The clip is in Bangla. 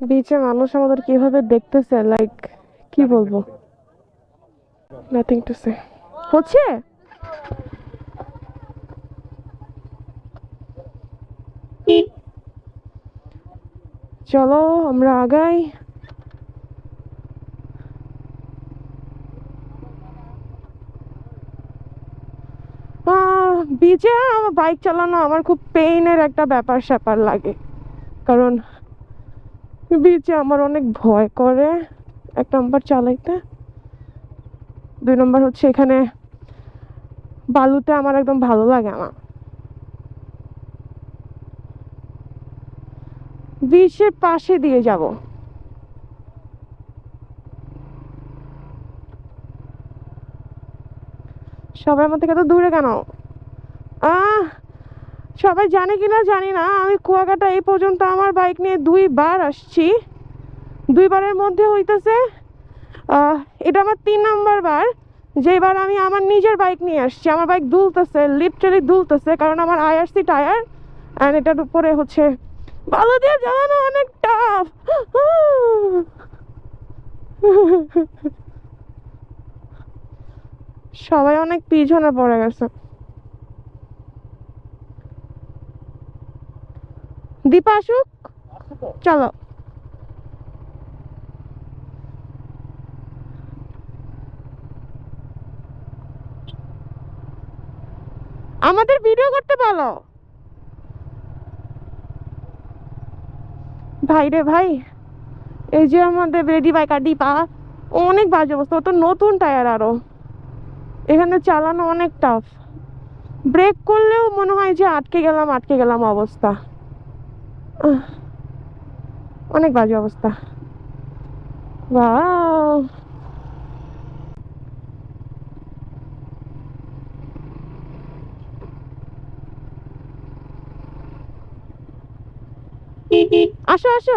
বিচে মানুষ আমাদের কীভাবে দেখতেছে? লাইক কি বলব? নাথিং টু সে হচ্ছে? চলো আমরা আগাই। বিচে আমার বাইক চালানো আমার খুব পেইনের একটা ব্যাপার স্যাপার লাগে। কারণ বিচে আমার অনেক ভয় করে। এক নম্বর চালাইতে। দুই নম্বর হচ্ছে এখানে বালুতে আমার একদম ভালো লাগে না। বিচের পাশে দিয়ে যাব। সবাই আমার থেকে তো দূরে কেন? সবাই জানে কিনা জানি না। আমি কুয়াকাটা এই পর্যন্ত আমার বাইক নিয়ে দুইবার আসছি। দুইবারের মধ্যে হইতেছে এটা আমার তিন নম্বর বার। যেবার আমি আমার নিজের বাইক নিয়ে আসছি, আমার বাইক দুলতেছে লিটারালি দুলতেছে, কারণ আমার আইআরসি টায়ার অ্যান্ড এটার উপরে হচ্ছে ভালো দিয়ে জ্বালানো অনেক টাফ সবাই অনেক পিছনে পড়ে গেছে। দীপা আসুক। চলো। আমাদের ভিডিও করতে বলো। ভাই রে ভাই, এই যে আমাদের রেডি বাইকার ডিপা অনেক বাজে অবস্থা তো নতুন টায়ার আরও। এখানে চালানো অনেক টাফ ব্রেক করলেও মনে হয় যে আটকে গেলাম আটকে গেলাম অবস্থা। অনেক বাজে অবস্থা। বাহ। আসো আসো।